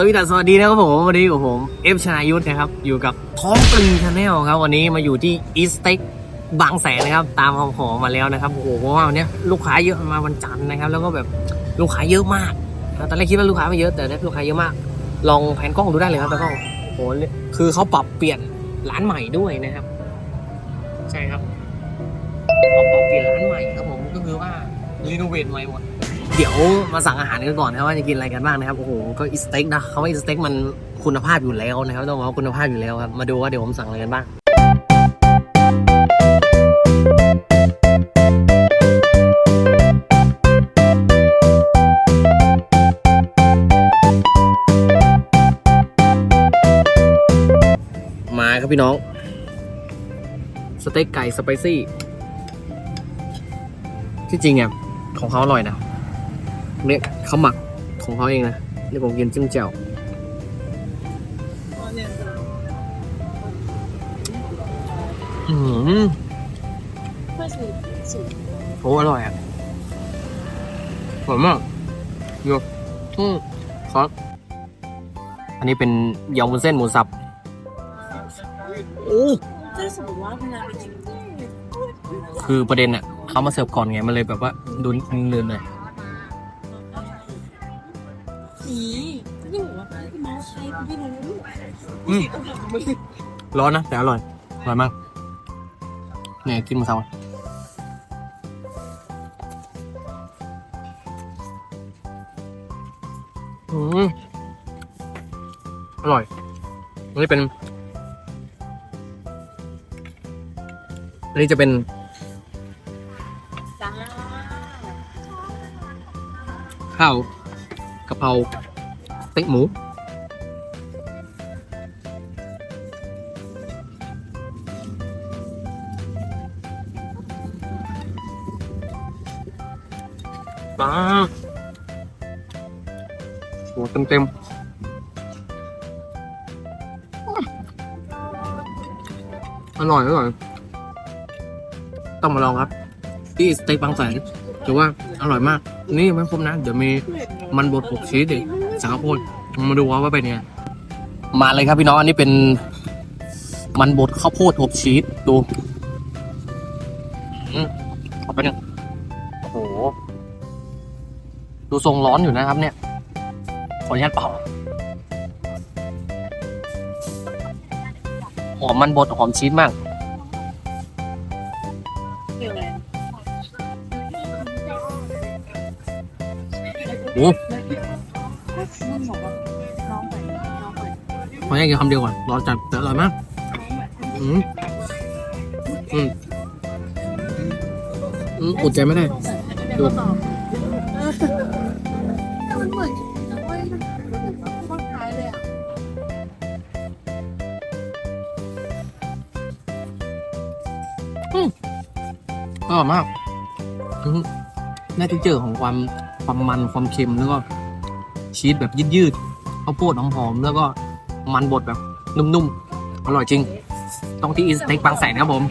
สวัสดีสวัสดีนะครับผมวันนี้กับผมเอฟชนายุทธนะครับอยู่กับท้องปลิงชาแนลครับวันนี้มาอยู่ที่อีสเต็กบางแสนนะครับตามคำขอมาแล้วนะครับโอ้โหเพราะว่าวันนี้ลูกค้าเยอะมาวันจันทร์นะครับ แล้วก็แบบลูกค้าเยอะมากตอนแรกคิดว่าลูกค้าไม่เยอะแต่เนี่ยลูกค้าเยอะมาก ลองแผนกล้องดูได้เลยครับตากล้องโอ้โหคือเขาปรับเปลี่ยนร้านใหม่ด้วยนะครับ ใช่ครับเขาปรับเปลี่ยนร้านใหม่ครับผมก็คือว่ารีโนเวทใหม่หมด เดี๋ยวมาสั่งอาหารกันก่อนนะครับว่าจะกินอะไรกันบ้างนะครับโอ้โหก็อีสเต็กนะคำว่าอีสเต็กมันคุณภาพอยู่แล้วนะครับต้องบอกว่าคุณภาพอยู่แล้วครับมาดูว่าเดี๋ยวผมสั่งอะไรกันบ้างมาครับพี่น้อง สเต็กไก่สไปซี่ที่จริงเนี่ยของเขาอร่อยนะ เนี่ยเขาหมักของเขาเองนะนี่ผมกินจิ้มแจ่วอืมโอ้อร่อยอะหอมมากโยอืมครับอันนี้เป็นยำวุ้นเส้นหมูสับโอ้คือประเด็นอะเขามาเสิร์ฟก่อนไง มันเลยแบบว่าดุนเลือนเลย นี่พี่หนูว่าพี่น้อยรู้อืมร้อนนะ แต่อร่อย อร่อยมากเนี่ยกินมาสาวอืมอร่อยนี่เป็นนี่จะเป็นข้าว กะเพราสเต็กหมูปลาโอ้เต็มเต็มอร่อยอร่อยต้องมาลองครับ ที่สเต็กบางแสนถือว่าอร่อยมาก นี่ยังไม่ครบนะ เดี๋ยวมีมันบดหกชีสอีกสังกะโพดมาดูว่าเป็นยังไงมาเลยครับพี่น้องอันนี้เป็นมันบดข้าวโพดอบชีสดูอืมเอาไปหนึ่งโอ้โห ดูทรงร้อนอยู่นะครับ เนี่ย ขออนุญาตเป่า หอมมันบดหอมชีสมาก โอ้ขอแยกกินคำเดียวก่อนร้อนจัดแต่อร่อยมากอืมอืมอืมอดใจไม่ได้ดูอร่อยมากน่าจะเจอของความ ความมันความเค็มแล้วก็ชีสแบบยืดๆข้าวโพดหอมๆแล้วก็มันบดแบบนุ่มๆ อร่อยจริง ต้องที่อินสเต็กบางแสนครับผม